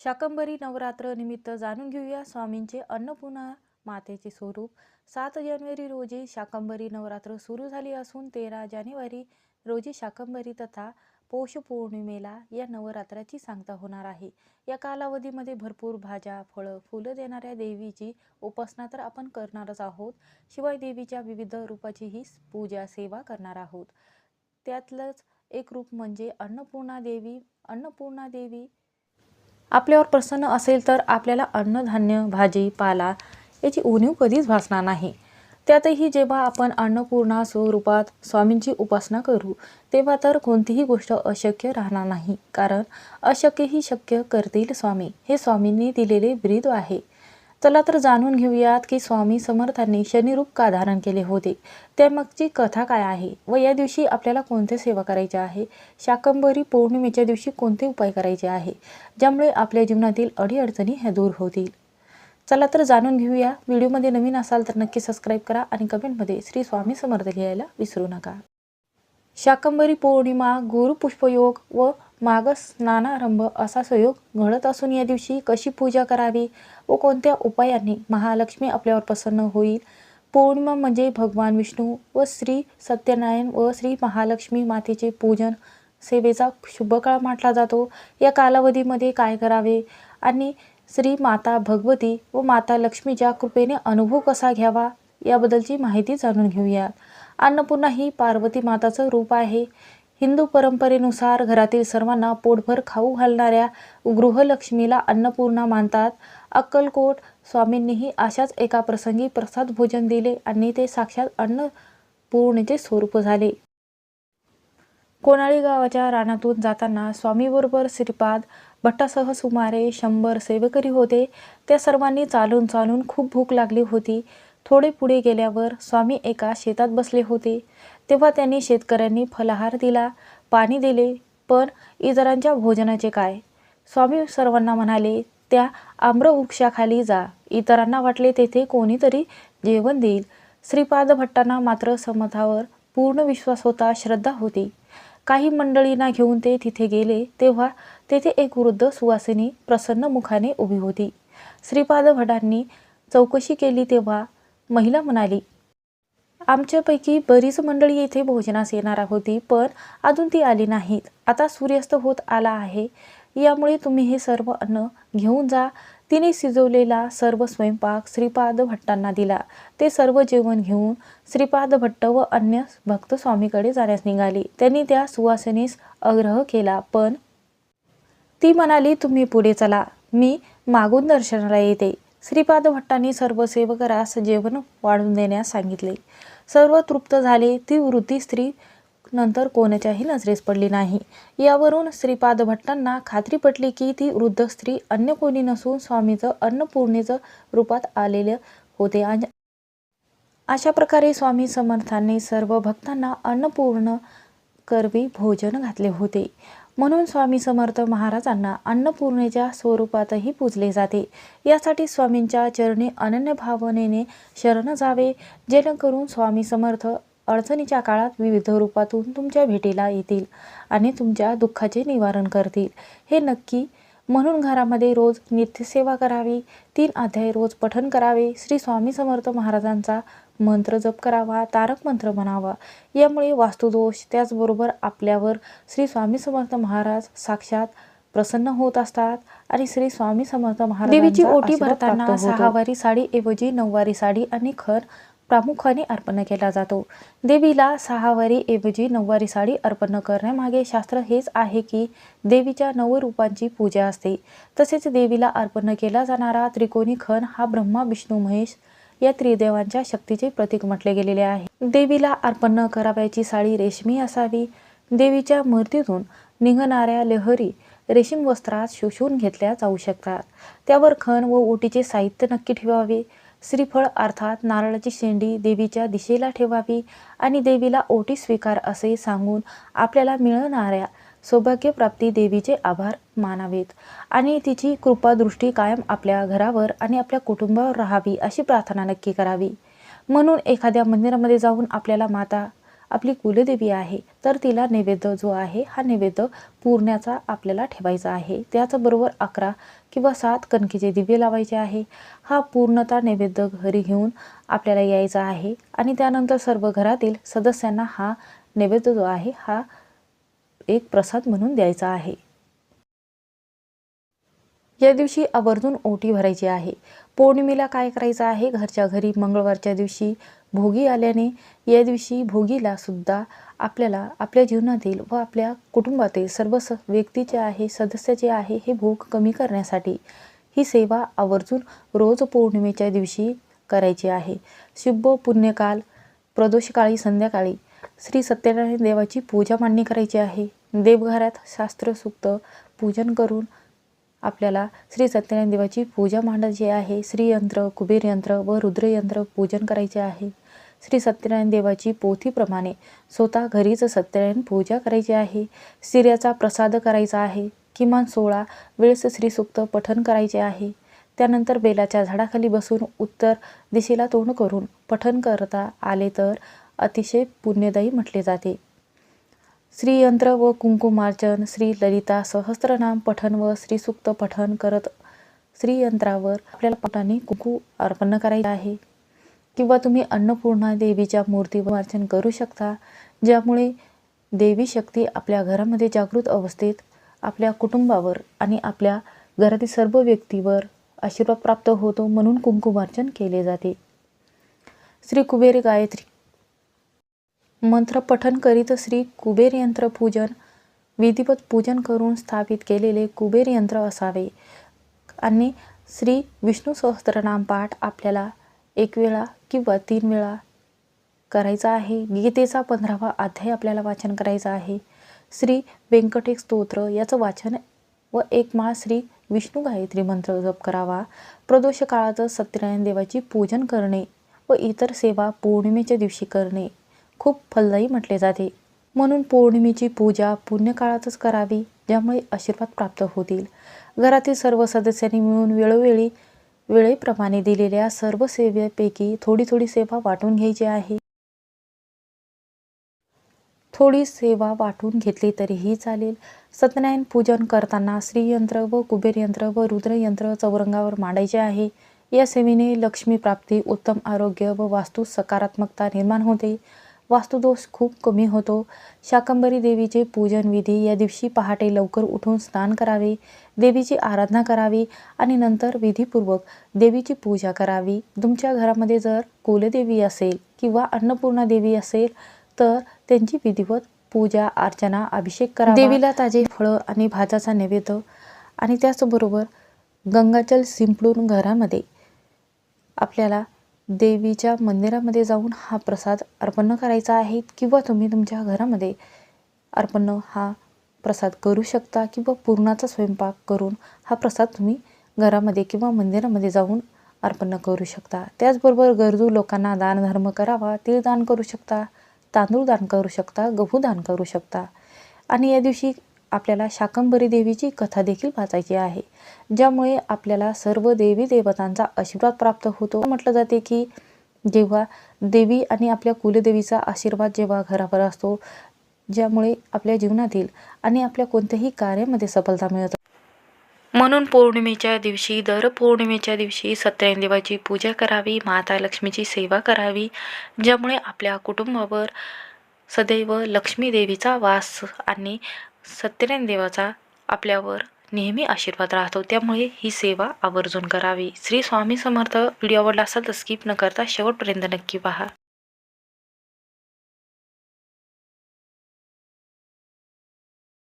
शाकंभरी नवरात्र निमित्त जाणून घेऊया. स्वामींचे अन्नपूर्णा मातेचे स्वरूप. सात जानेवारी रोजी शाकंभरी नवरात्र सुरू झाली असून तेरा जानेवारी रोजी शाकंभरी तथा पौष पौर्णिमेला या नवरात्राची सांगता होणार आहे. या कालावधीमध्ये भरपूर भाज्या फळं फुलं देणाऱ्या देवीची उपासना तर आपण करणारच आहोत. शिवाय देवीच्या विविध रूपाचीही पूजा सेवा करणार आहोत. त्यातलंच एक रूप म्हणजे अन्नपूर्णा देवी. अन्नपूर्णा देवी आपल्यावर प्रसन्न असेल तर आपल्याला अन्नधान्य भाजी पाला याची उणीव कधीच भासणार नाही. त्यातही जेव्हा आपण अन्नपूर्णा स्वरूपात स्वामींची उपासना करू तेव्हा तर कोणतीही गोष्ट अशक्य राहणार नाही. कारण अशक्यही शक्य करतील स्वामी. हे स्वामींनी दिलेले ब्रीद आहे. चला तर जाणून घेऊयात की स्वामी समर्थांनी शनिरूप का धारण केले होते? त्यामागची कथा काय आहे? व या दिवशी आपल्याला कोणते सेवा करायचे आहे? शाकंभरी पौर्णिमेच्या दिवशी कोणते उपाय करायचे आहे? ज्यामुळे आपल्या जीवनातील अडीअडचणी ह्या दूर होतील. चला तर जाणून घेऊया. व्हिडिओमध्ये नवीन असाल तर नक्की सबस्क्राईब करा आणि कमेंटमध्ये श्री स्वामी समर्थ लिहायला विसरू नका. शाकंभरी पौर्णिमा गुरुपुष्पयोग व माघ स्नानारंभ असा संयोग घडत असून या दिवशी कशी पूजा करावी व कोणत्या उपायांनी महालक्ष्मी आपल्यावर प्रसन्न होईल? पौर्णिमा म्हणजे भगवान विष्णू व श्री सत्यनारायण व श्री महालक्ष्मी मातेचे पूजन. सेवेचा शुभकाळ म्हटला जातो. या कालावधीमध्ये काय करावे? आणि श्री माता भगवती व माता लक्ष्मीच्या कृपेने अनुभव कसा घ्यावा? याबद्दलची माहिती जाणून घेऊया अन्नपूर्णा ही पार्वती माताचं रूप आहे. हिंदू परंपरेनुसार घरातील सर्वांना पोटभर खाऊ घालणाऱ्या गृहलक्ष्मीला अन्नपूर्णा मानतात. अक्कलकोट स्वामींनीही अशाच एका प्रसंगी प्रसाद भोजन दिले आणि ते साक्षात अन्नपूर्णेचे स्वरूप झाले. कोणाळी गावाच्या रानातून जाताना स्वामीबरोबर श्रीपाद भट्टासह सुमारे शंभर सेवेकरी होते. त्या सर्वांनी चालून चालून खूप भूक लागली होती. थोडे पुढे गेल्यावर स्वामी एका शेतात बसले होते. तेव्हा त्यांनी शेतकऱ्यांनी फलाहार दिला पाणी दिले पण इतरांच्या भोजनाचे काय? स्वामी सर्वांना म्हणाले त्या आम्रवृक्षाखाली जा. इतरांना वाटले तेथे कोणीतरी जेवण देईल. श्रीपाद भट्टांना मात्र समथावर पूर्ण विश्वास होता श्रद्धा होती. काही मंडळींना घेऊन ते तिथे गेले तेव्हा तेथे एक वृद्ध सुवासिनी प्रसन्न मुखाने उभी होती. श्रीपाद भटांनी चौकशी केली तेव्हा महिला म्हणाली आमच्यापैकी बरीच मंडळी येथे भोजनास येणार होती पण अजून ती आली नाहीत. आता सूर्यास्त होत आला आहे. यामुळे तुम्ही हे सर्व अन्न घेऊन जा. तिने शिजवलेला सर्व स्वयंपाक श्रीपाद भट्टांना दिला. ते सर्व जेवण घेऊन श्रीपाद भट्ट व अन्य भक्त स्वामीकडे जाण्यास निघाले. त्यांनी त्या सुवासिनीस आग्रह केला पण ती म्हणाली तुम्ही पुढे चला. मी मागून दर्शनाला येते. श्रीपाद भट्टांनी सर्व सेवकरास जेवण वाढून देण्यास सांगितले. सर्व तृप्त झाले. ती वृद्धी स्त्री नंतर कोणाच्याही नजरेस पडली नाही. यावरून श्रीपाद भट्टांना खात्री पटली की ती वृद्ध स्त्री अन्य कोणी नसून स्वामीचं अन्नपूर्णेचं रूपात आलेले होते. आणि अशा प्रकारे स्वामी समर्थांनी सर्व भक्तांना अन्नपूर्ण करवी भोजन घातले होते. म्हणून स्वामी समर्थ महाराजांना अन्नपूर्णेच्या स्वरूपातही पूजले जाते. यासाठी स्वामींच्या चरणी अनन्य भावनेने शरण जावे जेणेकरून स्वामी समर्थ अडचणीच्या काळात विविध रूपातून तुमच्या भेटीला येतील आणि तुमच्या दुःखाचे निवारण करतील. हे नक्की म्हणून घरामध्ये रोज नित्यसेवा करावी. तीन अध्याय रोज पठण करावे. श्री स्वामी समर्थ महाराजांचा मंत्र जप करावा तारक मंत्र म्हणावा. यामुळे वास्तुदोष त्याचबरोबर आपल्यावर श्री स्वामी समर्थ महाराज साक्षात प्रसन्न होत असतात आणि श्री स्वामी समर्थ महाराज देवीची ओटी भरताना सहावारी साडी ऐवजी नऊवारी साडी आणि खर प्रामुख्याने अर्पण केला जातो. देवीला सहावारी ऐवजी नऊवारी साडी अर्पण करण्यामागे शास्त्र हेच आहे की देवीच्या नऊ रूपांची पूजा असते. तसेच देवीला अर्पण केला जाणारा त्रिकोणी खण हा ब्रह्मा विष्णू महेश या त्रिदेवांच्या शक्तीचे प्रतीक म्हटले गेलेले आहे. देवीला अर्पण करावयाची साडी रेशमी असावी. देवीच्या मूर्तीतून निघणाऱ्या लहरी रेशीम वस्त्रात शोषून घेतल्या जाऊ शकतात. त्यावर खण व ओटीचे साहित्य नक्की ठेवावे. श्रीफळ अर्थात नारळाची शेंडी देवीच्या दिशेला ठेवावी आणि देवीला ओटी स्वीकार असे सांगून आपल्याला मिळणाऱ्या सौभाग्यप्राप्ती देवीचे आभार मानावेत. आणि तिची कृपादृष्टी कायम आपल्या घरावर आणि आपल्या कुटुंबावर राहावी अशी प्रार्थना नक्की करावी. म्हणून एखाद्या मंदिरामध्ये जाऊन आपल्याला माता आपली कुलदेवी आहे तर तिला नैवेद्य जो आहे हा नैवेद्य पूर्ण्याचा आपल्याला ठेवायचा आहे. त्याचबरोबर अकरा किंवा सात कणकेचे दिवे लावायचे आहे. हा पूर्णता नैवेद्य घरी घेऊन आपल्याला यायचा आहे. आणि त्यानंतर सर्व घरातील सदस्यांना हा नैवेद्य जो आहे हा एक प्रसाद म्हणून द्यायचा आहे. या दिवशी आवर्जून ओटी भरायची आहे. पौर्णिमेला काय करायचं आहे? घरच्या घरी मंगळवारच्या दिवशी भोगी आल्याने या दिवशी भोगीला सुद्धा आपल्याला आपल्या जीवनातील व आपल्या कुटुंबातील सर्व स व्यक्तीचे आहे सदस्याचे आहे हे भोग कमी करण्यासाठी ही सेवा आवर्जून रोज पौर्णिमेच्या दिवशी करायची आहे. शुभ पुण्यकाल प्रदोषकाळी संध्याकाळी श्री सत्यनारायण देवाची पूजा मांडणी करायची आहे. देवघरात शास्त्रसूक्त पूजन करून आपल्याला श्री सत्यनारायण देवाची पूजा मांडायची आहे श्रीयंत्र कुबेरयंत्र व रुद्रयंत्र पूजन करायचे आहे. श्री सत्यनारायण देवाची पोथीप्रमाणे स्वतः घरीच सत्यनारायण पूजा करायची आहे. सिर्याचा प्रसाद करायचा आहे. किमान सोळा वेळेस श्रीसूक्त पठन करायचे आहे. त्यानंतर बेलाच्या झाडाखाली बसून उत्तर दिशेला तोंड करून पठन करता आले तर अतिशय पुण्यदायी म्हटले जाते. श्रीयंत्र व कुंकुमार्चन श्री ललिता सहस्त्रनाम पठन व श्रीसूक्त पठन करत श्रीयंत्रावर आपल्याला पटाने कुंकू अर्पण करायचे आहे. किंवा तुम्ही अन्नपूर्णा देवीच्या मूर्तीवर अर्चन करू शकता ज्यामुळे देवी शक्ती आपल्या घरामध्ये जागृत अवस्थेत आपल्या कुटुंबावर आणि आपल्या घरातील सर्व व्यक्तीवर आशीर्वाद प्राप्त होतो म्हणून कुंकुमार्चन केले जाते. श्री कुबेर गायत्री मंत्र पठन करीत श्री कुबेर यंत्र पूजन विधिवत पूजन करून स्थापित केलेले कुबेर यंत्र असावे. आणि श्री विष्णू सहस्त्रनाम पाठ आपल्याला एक वेळा किंवा तीन वेळा करायचा आहे. गीतेचा पंधरावा अध्याय आपल्याला वाचन करायचा आहे. श्री व्यंकटेश स्तोत्र याचं वाचन व एक माळ श्री विष्णू गायत्री मंत्र जप करावा. प्रदोष काळात सत्यनारायण देवाची पूजन करणे व इतर सेवा पौर्णिमेच्या दिवशी करणे. खूप फलदायी म्हटले जाते. म्हणून पौर्णिमेची पूजा पुण्यकाळातच करावी ज्यामुळे आशीर्वाद प्राप्त होतील. घरातील सर्व सदस्यांनी मिळून वेळोवेळी वेळेप्रमाणे दिलेल्या सर्व सेवेपैकी थोडी थोडी सेवा वाटून घ्यायची आहे. थोडी सेवा वाटून घेतली तरीही चालेल. सत्यनारायण पूजन करताना श्रीयंत्र व कुबेरयंत्र व रुद्रयंत्र चौरंगावर मांडायचे आहे. या सेवेने लक्ष्मी प्राप्ती उत्तम आरोग्य व वास्तू सकारात्मकता निर्माण होते. वास्तुदोष खूप कमी होतो. शाकंबरी देवीचे पूजन विधी या दिवशी पहाटे लवकर उठून स्नान करावे देवीची आराधना करावी आणि नंतर विधीपूर्वक देवीची पूजा करावी. तुमच्या घरामध्ये जर कुलदेवी असेल किंवा अन्नपूर्णा देवी असेल तर त्यांची विधिवत पूजा अर्चना अभिषेक करा देवीला ताजे फळं आणि भाताचा नैवेद्य आणि त्याचबरोबर गंगाजल शिंपडून घरामध्ये आपल्याला देवीच्या मंदिरामध्ये जाऊन हा प्रसाद अर्पण करायचा आहे किंवा तुम्ही तुमच्या घरामध्ये अर्पण हा प्रसाद करू शकता किंवा पूर्णाचा स्वयंपाक करून हा प्रसाद तुम्ही घरामध्ये किंवा मंदिरामध्ये जाऊन अर्पण करू शकता. त्याचबरोबर गरजू लोकांना दानधर्म करावा तीळ दान करू शकता तांदूळ दान करू शकता गहू दान करू शकता. आणि या दिवशी आपल्याला शाकंभरी देवीची कथा देखील वाचायची आहे ज्यामुळे आपल्याला सर्व देवी देवतांचा आशीर्वाद प्राप्त होतो. म्हटलं जाते की जेव्हा देवी आणि आपल्या कुलदेवीचा आशीर्वाद जेव्हा घरावर असतो ज्यामुळे आपल्या जीवनातील आणि आपल्या कोणत्याही कार्यामध्ये सफलता मिळत म्हणून पौर्णिमेच्या दिवशी दर पौर्णिमेच्या दिवशी सत्यनारायण देवाची पूजा करावी माता लक्ष्मीची सेवा करावी ज्यामुळे आपल्या कुटुंबावर सदैव लक्ष्मी देवीचा वास आणि सत्यनारायण देवाचा आपल्यावर नेहमी आशीर्वाद राहतो. त्यामुळे ही सेवा आवर्जून करावी. श्री स्वामी समर्थ व्हिडिओ आवडला असेल तर स्किप न करता शेवटपर्यंत नक्की पहा.